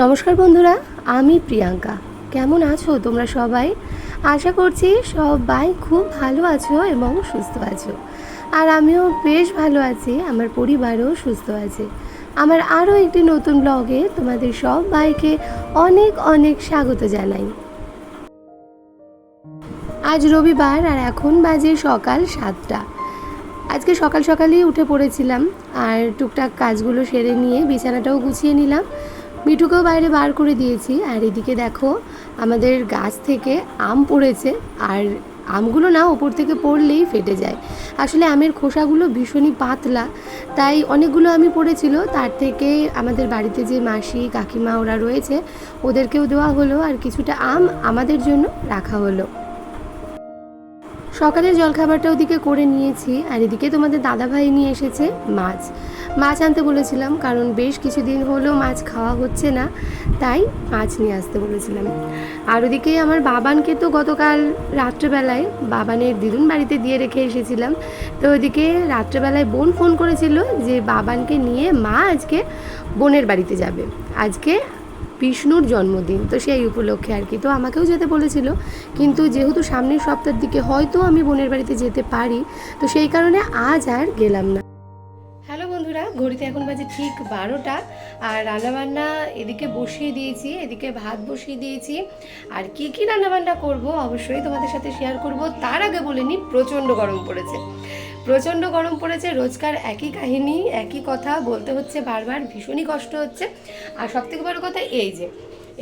নমস্কার বন্ধুরা, আমি প্রিয়াঙ্কা। কেমন আছো তোমরা সবাই? আশা করছি সবাই খুব ভালো আছো এবং সুস্থ আছো। আর আমিও বেশ ভালো আছি, আমার পরিবারও সুস্থ আছে। আমার আরও একটি নতুন ব্লগে তোমাদের সব সবাইকে অনেক অনেক স্বাগত জানাই। আজ রবিবার আর এখন বাজে সকাল সাতটা। আজকে সকাল সকালই উঠে পড়েছিলাম আর টুকটাক কাজগুলো সেরে নিয়ে বিছানাটাও গুছিয়ে নিলাম। মিঠুকেও বাইরে বার করে দিয়েছি। আর এদিকে দেখো, আমাদের গাছ থেকে আম পড়েছে। আর আমগুলো না ওপর থেকে পড়লেই ফেটে যায়। আসলে আমের খোসাগুলো ভীষণই পাতলা। তাই অনেকগুলো আমি পড়েছিল। তার থেকে আমাদের বাড়িতে যে মাসি, কাকিমা ওরা রয়েছে, ওদেরকেও দেওয়া হলো। আর কিছুটা আম আমাদের জন্য রাখা হলো। সকালের জলখাবারটা ওদিকে করে নিয়েছি, আর এদিকে তোমাদের দাদাভাই নিয়ে এসেছে মাছ। মাছ আনতে বলেছিলাম, কারণ বেশ কিছুদিন হলো মাছ খাওয়া হচ্ছে না, তাই মাছ নিয়ে আসতে বলেছিলাম। আর ওদিকে আমার বাবানকে তো গতকাল রাত্রেবেলায়, বাবানের দিদুন বাড়িতে দিয়ে রেখে এসেছিলাম। তো ওদিকে রাত্রেবেলায় বোন ফোন করেছিল যে বাবানকে নিয়ে মা আজকে বোনের বাড়িতে যাবে। আজকে বিষ্ণুর জন্মদিন। তো সেই উপলক্ষে আর কি। তো আমাকেও যেতে বলেছিল। কিন্তু যেহেতু সামনের সপ্তাহের দিকে হয়তো আমি বোনের বাড়িতে যেতে পারি, তো সেই কারণে আজ আর গেলাম না। হ্যালো বন্ধুরা, ঘড়িতে এখন বাজে ঠিক বারোটা। আর রান্নাবান্না এদিকে বসিয়ে দিয়েছি, এদিকে ভাত বসিয়ে দিয়েছি। আর কি কি রান্নাবান্না করব অবশ্যই তোমাদের সাথে শেয়ার করব। তার আগে বলে নিই, প্রচণ্ড গরম পড়েছে। প্রচণ্ড গরম পড়েছে, রোজকার একই কাহিনী, একই কথা বলতে হচ্ছে বারবার, ভীষণই কষ্ট হচ্ছে। আর সবথেকে বড় কথা এই যে,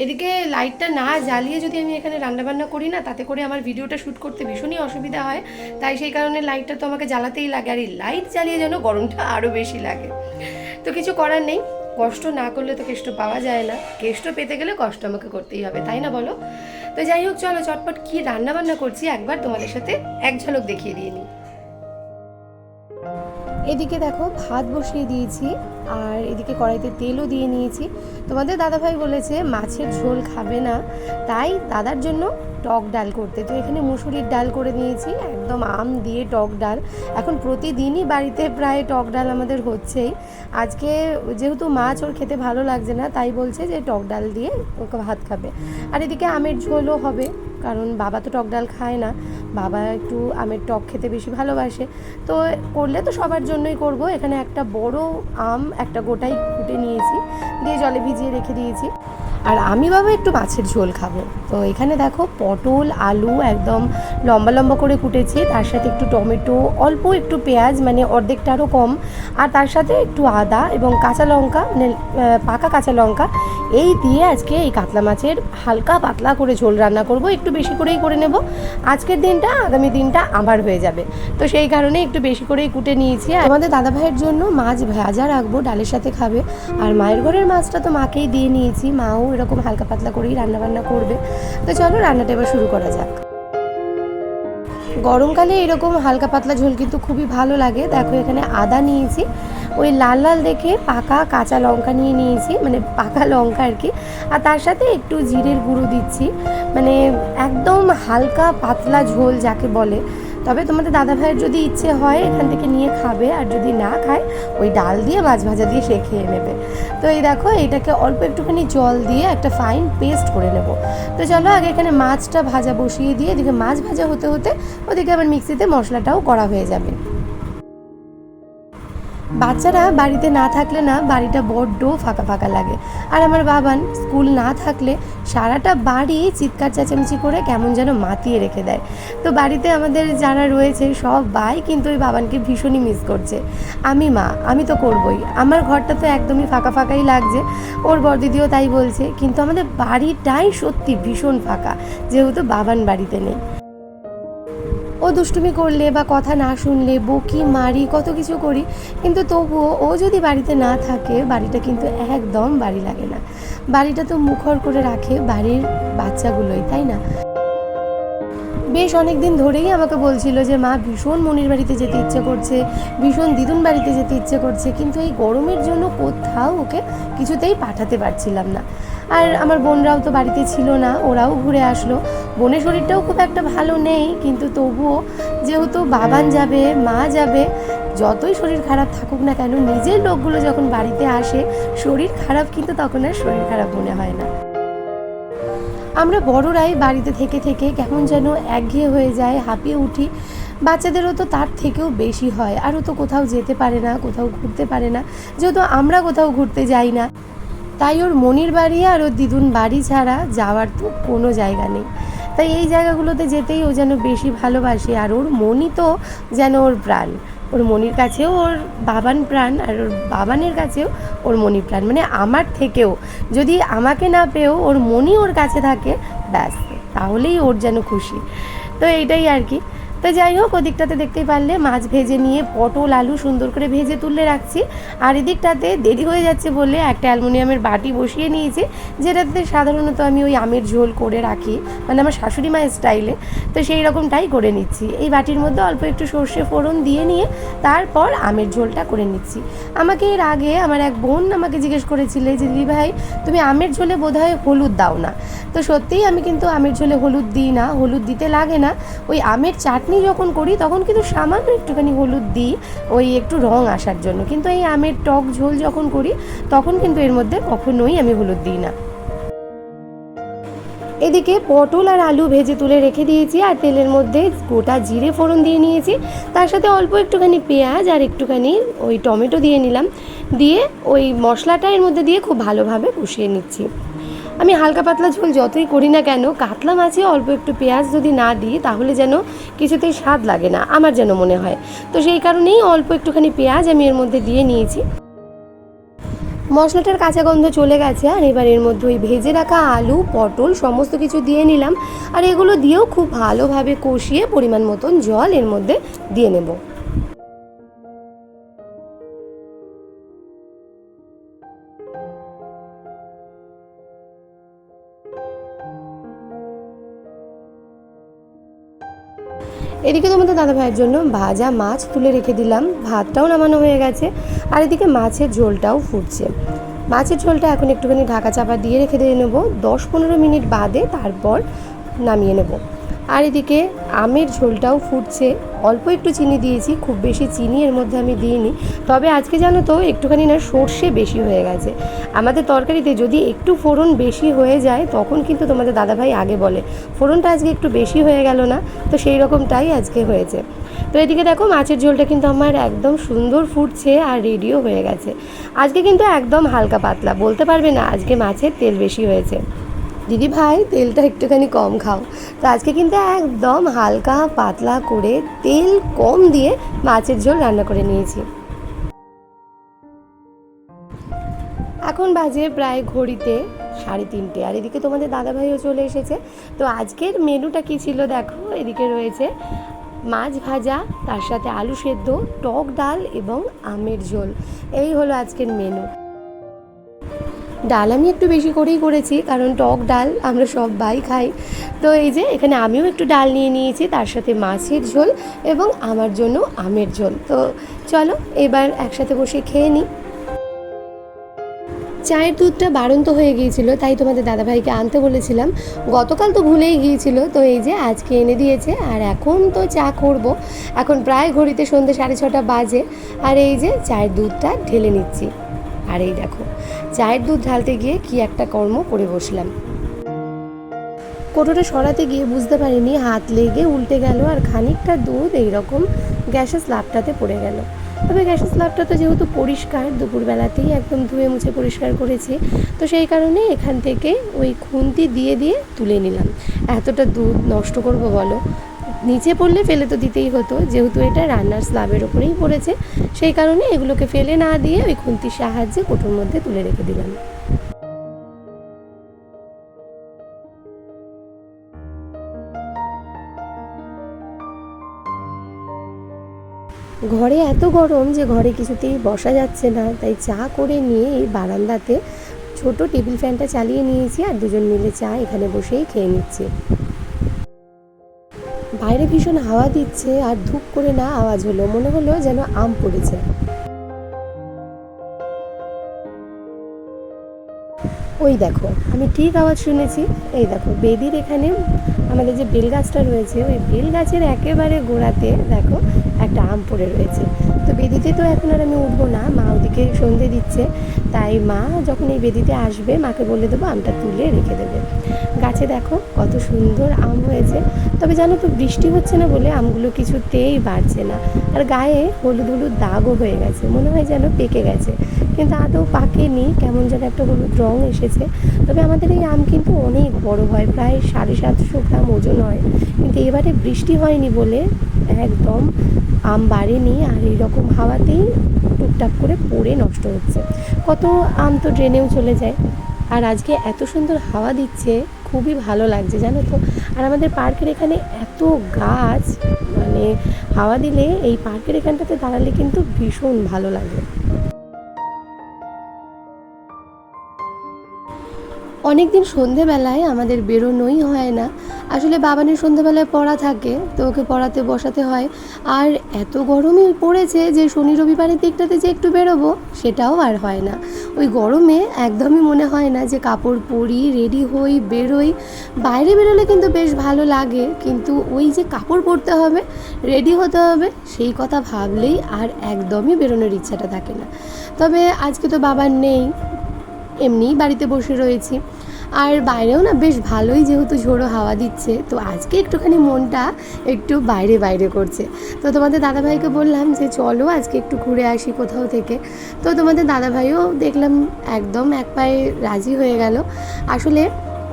এদিকে লাইটটা না জ্বালিয়ে যদি আমি এখানে রান্নাবান্না করি না, তাতে করে আমার ভিডিওটা শ্যুট করতে ভীষণই অসুবিধা হয়। তাই সেই কারণে লাইটটা তো আমাকে জ্বালাতেই লাগে, আর এই লাইট জ্বালিয়ে যেন গরমটা আরও বেশি লাগে। তো কিছু করার নেই, কষ্ট না করলে তো কেষ্ট পাওয়া যায় না, কেষ্ট পেতে গেলে কষ্ট আমাকে করতেই হবে, তাই না বলো? তো যাই হোক, চলো চটপট কী রান্নাবান্না করছি একবার তোমাদের সাথে এক ঝলক দেখিয়ে দিয়ে নিই। এদিকে দেখো ভাত বসিয়ে দিয়েছি, আর এদিকে কড়াইতে তেলও দিয়ে নিয়েছি। তোমাদের দাদাভাই বলেছে, মাছের ঝোল খাবে না। তাই দাদার জন্য টক ডাল করতে। তো এখানে মুসুরির ডাল করে নিয়েছি, একদম আম দিয়ে টক ডাল। এখন প্রতিদিনই বাড়িতে প্রায় টক ডাল আমাদের হচ্ছেই। আজকে যেহেতু মাছ ওর খেতে ভালো লাগছে না, তাই বলছে যে টক ডাল দিয়ে ওকে ভাত খাবে। আর এদিকে আমের ঝোলও হবে। কারণ বাবা তো টক ডাল খায় না। বাবা একটু আমের টক খেতে বেশি ভালোবাসে। তো করলে তো সবার জন্যই করব। এখানে একটা বড় আম একটা গোটাই কুটে নিয়েছি। দিয়ে জলে ভিজিয়ে রেখে দিয়েছি। আর আমি বাবা একটু মাছের ঝোল খাব। তো এখানে দেখো পটল, আলু একদম লম্বা লম্বা করে কুটেছি। তার সাথে একটু টমেটো, অল্প একটু পেঁয়াজ মানে অর্ধেকটা আরও কম। আর তার সাথে একটু আদা এবং কাঁচা লঙ্কা মানে পাকা কাঁচা লঙ্কা এই দিয়ে আজকে এই কাতলা মাছের হালকা পাতলা করে ঝোল রান্না করব, একটু বেশি করেই করে নেব। আজকের দিনটা, আগামী দিনটা আবার হয়ে যাবে। তো সেই কারণে একটু বেশি করেই কুটে নিয়েছি। আর আমাদের দাদা ভাইয়ের জন্য মাছ ভাজা রাখব, ডালের সাথে খাবে। আর মায়ের ঘরের মাছটা তো মাকেই দিয়ে নিয়েছি, মাও এরকম হালকা পাতলা করেই রান্নাবান্না করবে। তো চলো রান্নাটা এবার শুরু করা যাক। গরমকালে এরকম হালকা পাতলা ঝোল কিন্তু খুবই ভালো লাগে। দেখো এখানে আদা নিয়েছি ওই লাল লাল দেখে পাকা কাঁচা লঙ্কা নিয়ে নিয়েছি মানে পাকা লঙ্কা আর কি। আর তার সাথে একটু জিরের গুঁড়ো দিচ্ছি মানে একদম হালকা পাতলা ঝোল যাকে বলে। তবে তোমাদের দাদা ভাইয়ের যদি ইচ্ছে হয় এখান থেকে নিয়ে খাবে, আর যদি না খায়, ওই ডাল দিয়ে মাছ ভাজা দিয়ে সে খেয়ে নেবে। তো এই দেখো এইটাকে অল্প একটুখানি জল দিয়ে একটা ফাইন পেস্ট করে নেব। তো চলো আগে এখানে মাছটা ভাজা বসিয়ে দিয়ে, এদিকে মাছ ভাজা হতে হতে ওদিকে আবার মিক্সিতে মশলাটাও করা হয়ে যাবে। বাচ্চারা বাড়িতে না থাকলে না বাড়িটা বড্ড ফাঁকা ফাঁকা লাগে। আর আমার বাবান স্কুল না থাকলে সারাটা বাড়ি চিৎকার চেঁচামেচি করে কেমন যেন মাতিয়ে রেখে দেয়। তো বাড়িতে আমাদের যারা রয়েছে সব সবাই কিন্তু ওই বাবানকে ভীষণই মিস করছে। আমি মা, আমি তো করবই। আমার ঘরটা তো একদমই ফাঁকা ফাঁকাই লাগছে। ওর বড়দিদিও তাই বলছে। কিন্তু আমাদের বাড়িটাই সত্যি ভীষণ ফাঁকা। যেহেতু বাবান বাড়িতে নেই। দুষ্টুমি করলে বা কথা না শুনলে, বকি মারি, কত কিছু করি, কিন্তু তবুও ও যদি বাড়িতে না থাকে, বাড়িটা কিন্তু একদম বাড়ি লাগে না। বাড়িটা তো মুখর করে রাখে বাড়ির বাচ্চাগুলোই, তাই না? বেশ অনেক দিন ধরেই আমাকে বলছিল যে, মা, ভীষণ মনির বাড়িতে যেতে ইচ্ছে করছে, ভীষণ দিদুন বাড়িতে যেতে ইচ্ছে করছে, কিন্তু এই গরমের জন্য কোথাও ওকে কিছুতেই পাঠাতে পারছিলাম না। আর আমার বোনরাও তো বাড়িতে ছিল না, ওরাও ঘুরে আসলো। বোনের শরীরটাও খুব একটা ভালো নেই, কিন্তু তবুও যেহেতু বাবান যাবে, মা যাবে, যতই শরীর খারাপ থাকুক না কেন, নিজের লোকগুলো যখন বাড়িতে আসে, শরীর খারাপ কিন্তু তখন আর শরীর খারাপ মনে হয় না। আমরা বড়রাই বাড়িতে থেকে থেকে কেমন যেন একঘেয়ে হয়ে যায় হাঁপিয়ে উঠি। বাচ্চাদেরও তো তার থেকেও বেশি হয়। আরও তো কোথাও যেতে পারে না, কোথাও ঘুরতে পারে না। যেহেতু আমরা কোথাও ঘুরতে যাই না, তাই ওর মনির বাড়ি আর ওর দিদুন বাড়ি ছাড়া যাওয়ার তো কোনো জায়গা নেই। তাই এই জায়গাগুলোতে যেতেই ও যেন বেশি ভালোবাসে। আর ওর মনি তো যেন ওর প্রাণ। ওর মনির কাছেও ওর বাবান প্রাণ আর ওর বাবানের কাছেও ওর মনি প্রাণ। মানে আমার থেকেও, যদি আমাকে না পেয়েও ওর মনি ওর কাছে থাকে, ব্যাস, তাহলেই ওর যেন খুশি। তো এইটাই আর কি। তো যাই হোক, ওদিকটাতে দেখতেই পারলে মাছ ভেজে নিয়ে পটল, আলু সুন্দর করে ভেজে তুলে রাখছি। আর এদিকটাতে দেরি হয়ে যাচ্ছে বলে একটা অ্যালুমিনিয়ামের বাটি বসিয়ে নিয়েছি, যেটাতে সাধারণত আমি ওই আমের ঝোল করে রাখি মানে আমার শাশুড়ি মায়ের স্টাইলে। তো সেই রকমটাই করে নিচ্ছি। এই বাটির মধ্যে অল্প একটু সর্ষে ফোড়ন দিয়ে নিয়ে তারপর আমের ঝোলটা করে নিচ্ছি। আমাকে এর আগে আমার এক বোন আমাকে জিজ্ঞেস করেছিলে যে, দিদি ভাই, তুমি আমের ঝোলে বোধহয় হলুদ দাও না। তো সত্যিই আমি কিন্তু আমের ঝোলে হলুদ দিই না, হলুদ দিতে লাগে না। ওই আমের চাটনি যখন করি, তখন কিন্তু সামান্য একটুখানি হলুদ দিই, ওই একটু রং আসার জন্য। কিন্তু এই আমের টক ঝোল যখন করি, তখন কিন্তু এর মধ্যে কখনোই আমি হলুদ দিই না। এদিকে পটল আর আলু ভেজে তুলে রেখে দিয়েছি, আর তেলের মধ্যে গোটা জিরে ফোড়ন দিয়ে নিয়েছি। তার সাথে অল্প একটুখানি পেঁয়াজ আর একটুখানি ওই টমেটো দিয়ে নিলাম। দিয়ে ওই মশলাটা এর মধ্যে দিয়ে খুব ভালোভাবে কষিয়ে নিচ্ছি। আমি হালকা পাতলা ঝোল যতই করি না কেন, কাতলা মাছে অল্প একটু পেঁয়াজ যদি না দিই, তাহলে যেন কিছুতেই স্বাদ লাগে না, আমার যেন মনে হয়। তো সেই কারণেই অল্প একটুখানি পেঁয়াজ আমি এর মধ্যে দিয়ে নিয়েছি। মশলাটার কাঁচা গন্ধ চলে গেছে, আর এবার এর মধ্যে ওই ভেজে রাখা আলু, পটল সমস্ত কিছু দিয়ে নিলাম। আর এগুলো দিয়েও খুব ভালোভাবে কষিয়ে পরিমাণ মতন জল এর মধ্যে দিয়ে নেব। এদিকে তোমাদের দাদা ভাইয়ের জন্য ভাজা মাছ তুলে রেখে দিলাম। ভাতটাও নামানো হয়ে গেছে। আর এদিকে মাছের ঝোলটাও ফুটছে। মাছের ঝোলটা এখন একটুখানি ঢাকা চাপা দিয়ে রেখে দিয়ে নেব। দশ পনেরো মিনিট বাদে তারপর নামিয়ে নেব। আর এদিকে আমের ঝোলটাও ফুটছে। অল্প একটু চিনি দিয়েছি, খুব বেশি চিনি এর মধ্যে আমি দিইনি। তবে আজকে জানো তো, একটুখানি না সর্ষে বেশি হয়ে গেছে। আমাদের তরকারিতে যদি একটু ফোড়ন বেশি হয়ে যায়, তখন কিন্তু তোমাদের দাদাভাই আগে বলে, ফোড়নটা আজকে একটু বেশি হয়ে গেল না। তো সেই রকমটাই আজকে হয়েছে। তো এদিকে দেখো, মাছের ঝোলটা কিন্তু আমার একদম সুন্দর ফুটছে আর রেডিও হয়ে গেছে। আজকে কিন্তু একদম হালকা পাতলা, বলতে পারবে না, আজকে মাছের তেল বেশি হয়েছে। দিদি ভাই, তেলটা একটুখানি কম খাও। তো আজকে কিন্তু একদম হালকা পাতলা করে তেল কম দিয়ে মাছের ঝোল রান্না করে নিয়েছি। এখন বাজে প্রায় ঘড়িতে সাড়ে তিনটে। আর এদিকে তোমাদের দাদাভাইও চলে এসেছে। তো আজকের মেনুটা কী ছিল দেখো? এদিকে রয়েছে মাছ ভাজা, তার সাথে আলু সেদ্ধ, টক ডাল এবং আমের ঝোল। এই হলো আজকের মেনু। ডাল আমি একটু বেশি করেই করেছি, কারণ টক ডাল আমরা সবাই খাই। তো এই যে এখানে আমিও একটু ডাল নিয়ে নিয়েছি, তার সাথে মাছের ঝোল এবং আমার জন্য আমের ঝোল। তো চলো এবার একসাথে বসে খেয়ে নিই। চায়ের দুধটা বাড়ন্ত হয়ে গিয়েছিল, তাই তোমাদের দাদাভাইকে আনতে বলেছিলাম। গতকাল তো ভুলেই গিয়েছিল, তো এই যে আজকে এনে দিয়েছে, আর এখন তো চা করব। এখন প্রায় ঘড়িতে সন্ধ্যে সাড়ে ছটা বাজে, আর এই যে চায়ের দুধটা ঢেলে নিচ্ছি। আর এই দেখো, চায়ের দুধ ঢালতে গিয়ে কি একটা কর্ম করে বসলাম। কোটোটা সরাতে গিয়ে বুঝতে পারিনি, হাত লেগে উল্টে গেল আর খানিকটা দুধ এইরকম গ্যাসের স্ল্যাবটাতে পড়ে গেল। তবে গ্যাসের স্ল্যাবটা তো যেহেতু পরিষ্কার, দুপুরবেলাতেই একদম ধুয়ে মুছে পরিষ্কার করেছি, তো সেই কারণে এখান থেকে ওই খুন্তি দিয়ে দিয়ে তুলে নিলাম। এতটা দুধ নষ্ট করব বলো? নিচে পড়লে ফেলে তো দিতেই হতো, যেহেতু এটা রান্নার স্ল্যাবের ওপরেই পড়েছে, সেই কারণে এগুলোকে ফেলে না দিয়ে ওই খুন্তির সাহায্যে কোটোর মধ্যে তুলে রেখে দিলাম। ঘরে এত গরম যে ঘরে কিছুতেই বসা যাচ্ছে না, তাই চা করে নিয়ে এই বারান্দাতে ছোট টেবিল ফ্যানটা চালিয়ে নিয়েছি আর দুজন মিলে চা এখানে বসেই খেয়ে নিচ্ছি। বাইরে ভীষণ হাওয়া দিচ্ছে আর ধূপ করে না আওয়াজ হলো। মনে হলো যেন আম পড়েছে। ওই দেখো, আমি ঠিক আওয়াজ শুনেছি। এই দেখো, বেদির এখানে আমাদের যে বেল গাছটা রয়েছে, ওই বেল গাছের একেবারে গোড়াতে দেখো একটা আম পড়ে রয়েছে। তো বেদিতে তো এখন আর আমি উঠবো না, মা ওদিকে সন্ধে দিচ্ছে। তাই মা যখন এই বেদিতে আসবে, মাকে বলে দেবো আমটা তুলে রেখে দেবে। গাছে দেখো কত সুন্দর আম হয়েছে। তবে জানো তো, বৃষ্টি হচ্ছে না বলে আমগুলো কিছুতেই বাড়ছে না। আর গায়ে হলুদ হলুদ দাগও হয়ে গেছে, মনে হয় যেন পেকে গেছে। কিন্তু আদৌ পাকেনি, কেমন যেন একটা হলুদ রং এসেছে। তবে আমাদের এই আম কিন্তু অনেক বড় হয়, প্রায় সাড়ে সাতশো গ্রাম ওজন হয়। কিন্তু এবারে বৃষ্টি হয়নি বলে একদম আম বাড়েনি, আর এইরকম হাওয়াতেই টুকটাক করে পড়ে নষ্ট হচ্ছে। কত আম তো ড্রেনেও চলে যায়। আর আজকে এত সুন্দর হাওয়া দিচ্ছে। খুবই ভালো লাগছে, জানো তো? আর আমাদের পার্কের এখানে এত গাছ মানে হাওয়া দিলে এই পার্কের এখানটাতে দাঁড়ালে কিন্তু ভীষণ ভালো লাগে। অনেক দিন সন্ধেবেলায় আমাদের বেরোনোই হয় না। আসলে বাবানের সন্ধেবেলায় পড়া থাকে, তো ওকে পড়াতে বসাতে হয়। আর এত গরমই পড়েছে যে শনি রবিবারের দিকটাতে যে একটু বেরোবো, সেটাও আর হয় না। ওই গরমে একদমই মনে হয় না যে কাপড় পরি রেডি হই, বেরোই। বাইরে বেরোলে কিন্তু বেশ ভালো লাগে, কিন্তু ওই যে কাপড় পরতে হবে রেডি হতে হবে, সেই কথা ভাবলেই আর একদমই বেরোনোর ইচ্ছাটা থাকে না। তবে আজকে তো বাবার নেই এমনিই বাড়িতে বসে রয়েছি। আর বাইরেও না বেশ ভালোই যেহেতু ঝোড়ো হাওয়া দিচ্ছে, তো আজকে একটুখানি মনটা একটু বাইরে বাইরে করছে। তো তোমাদের দাদাভাইকে বললাম যে, চলো আজকে একটু ঘুরে আসি কোথাও থেকে। তো তোমাদের দাদাভাইও দেখলাম একদম এক পায়ে রাজি হয়ে গেল। আসলে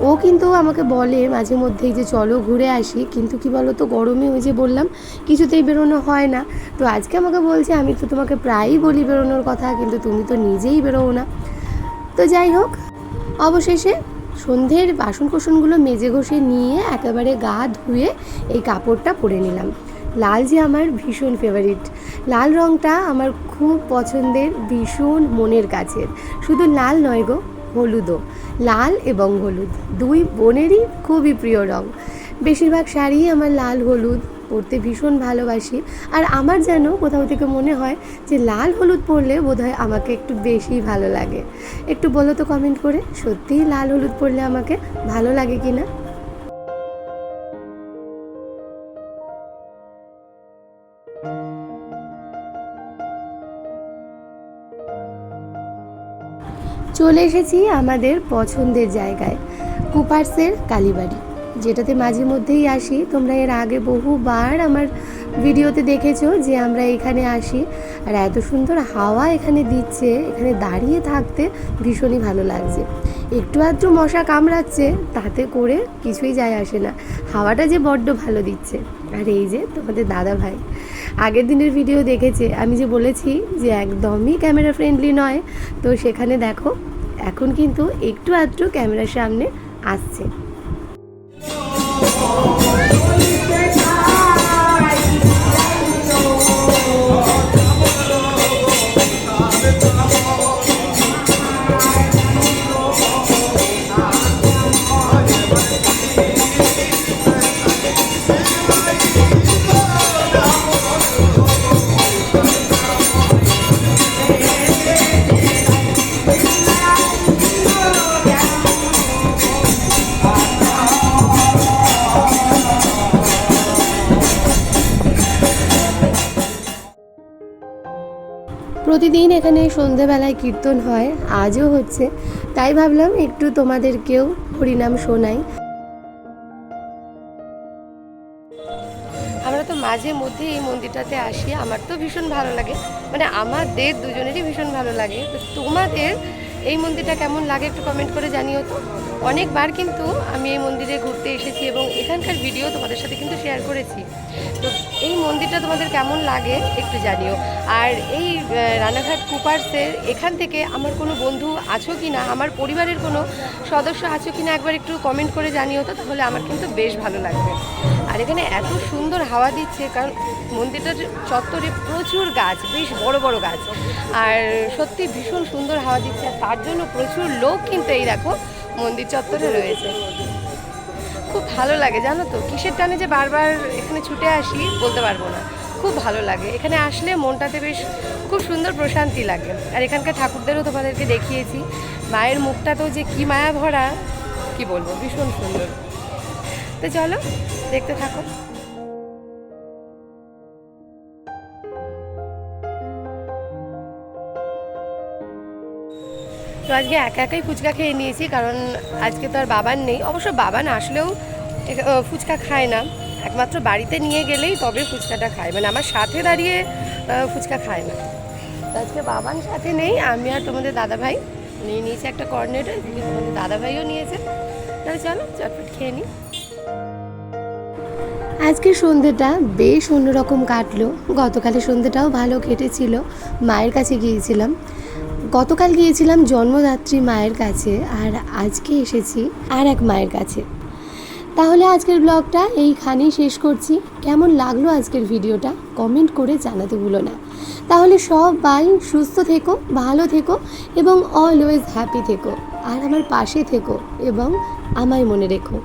ও কিন্তু আমাকে বলে মাঝে মধ্যেই যে, চলো ঘুরে আসি। কিন্তু কি বলো তো গরমে ওই যে বললাম, কিছুতেই বেরোনো হয় না। তো আজকে আমাকে বলছে, আমি তো তোমাকে প্রায়ই বলি বেরোনোর কথা, কিন্তু তুমি তো নিজেই বেরোও না। তো যাই হোক, অবশেষে সন্ধ্যের বাসন কোসনগুলো মেজে ঘষে নিয়ে একেবারে গা ধুয়ে এই কাপড়টা পরে নিলাম। লাল যে আমার ভীষণ ফেভারিট লাল রঙটা আমার খুব পছন্দের, ভীষণ মনের কাছের। শুধু লাল নয় গো, হলুদও। লাল এবং হলুদ, দুই বোনেরই খুবই প্রিয় রং। বেশিরভাগ শাড়ি আমার লাল, হলুদ পরতে ভীষণ ভালোবাসি। আর আমার যেন কোথাও থেকে মনে হয় যে লাল হলুদ পরলে বোধহয় আমাকে একটু বেশি ভালো লাগে। একটু বলো তো কমেন্ট করে, সত্যিই লাল হলুদ পরলে আমাকে ভালো লাগে কি না চলে এসেছি আমাদের পছন্দের জায়গায়, কুপার্সের কালীবাড়ি। যেটাতে মাঝে মধ্যেই আসি। তোমরা এর আগে বহুবার আমার ভিডিওতে দেখেছ যে আমরা এখানে আসি। আর এত সুন্দর হাওয়া এখানে দিচ্ছে, এখানে দাঁড়িয়ে থাকতে ভীষণই ভালো লাগছে। একটু আধটু মশা কামড়াচ্ছে, তাতে করে কিছুই যায় আসে না। হাওয়াটা যে বড্ড ভালো দিচ্ছে। আর এই যে তোমাদের দাদা ভাই। আগের দিনের ভিডিও দেখেছে, আমি যে বলেছি যে একদমই ক্যামেরা ফ্রেন্ডলি নয়। তো সেখানে দেখো, এখন কিন্তু একটু আধটু ক্যামেরার সামনে আসছে। এখানে সন্ধেবেলায় কীর্তন হয়, আজও হচ্ছে। তাই ভাবলাম একটু তোমাদেরকেও হরিনাম শোনাই। আমরা তো মাঝে মধ্যে এই মন্দিরটাতে আসি, আমার তো ভীষণ ভালো লাগে। মানে আমাদের দুজনেরই ভীষণ ভালো লাগে। তো তোমাদের এই মন্দিরটা কেমন লাগে একটু কমেন্ট করে জানিও তো। অনেকবার কিন্তু আমি এই মন্দিরে ঘুরতে এসেছি এবং এখানকার ভিডিও তোমাদের সাথে কিন্তু শেয়ার করেছি। তো এই মন্দিরটা তোমাদের কেমন লাগে একটু জানিও। আর এই রানাঘাট কুপার্সের এখান থেকে আমার কোনো বন্ধু আছো কি না আমার পরিবারের কোনো সদস্য আছো কি না একবার একটু কমেন্ট করে জানিও তো, তাহলে আমার কিন্তু বেশ ভালো লাগবে। আর এখানে এত সুন্দর হাওয়া দিচ্ছে, কারণ মন্দিরটার চত্বরে প্রচুর গাছ, বেশ বড় বড় গাছ। আর সত্যি ভীষণ সুন্দর হাওয়া দিচ্ছে তার জন্য প্রচুর লোক কিন্তু এই দেখো মন্দির চত্বরে রয়েছে। খুব ভালো লাগে, জানো তো? কিসের টানে যে বারবার এখানে ছুটে আসি বলতে পারব না। খুব ভালো লাগে। এখানে আসলে মনটাতে বেশ খুব সুন্দর প্রশান্তি লাগে। আর এখানকার ঠাকুরদেরও তোমাদেরকে দেখিয়েছি। মায়ের মুখটা তো যে কি মায়া ভরা কি বলব? ভীষণ সুন্দর। তো চলো, দেখতে থাকো। তো আজকে একা একাই ফুচকা খেয়ে নিয়েছি, কারণ আজকে তো আর বাবার নেই। অবশ্য বাবা না আসলেও ফুচকা খায় না। একমাত্র বাড়িতে নিয়ে গেলেই তবে ফুচকাটা খায়। মানে আমার সাথে দাঁড়িয়ে ফুচকা খায় না। তো আজকে বাবার সাথে নেই, আমি আর তোমাদের দাদা ভাই নিয়ে নিয়েছি একটা কর্নেটো এদিকে তোমাদের দাদা ভাইও নিয়েছে তাহলে চলো, চটপট খেয়ে নিই আজকের সন্ধ্যেটা বেশ অন্যরকম কাটলো। গতকালের সন্ধ্যেটাও ভালো কেটেছিল। মায়ের কাছে গিয়েছিলাম। গতকাল গিয়েছিলাম জন্মদাত্রী মায়ের কাছে আর আজকে এসেছি আর এক মায়ের কাছে। তাহলে আজকের ব্লগটা এইখানেই শেষ করছি। কেমন লাগল আজকের ভিডিওটা? কমেন্ট করে জানাতে ভুলো না। তাহলে সবাই সুস্থ থেকো, ভালো থেকো এবং অলওয়েজ হ্যাপি থেকো। আর আমার পাশে থেকো এবং আমায় মনে রেখো।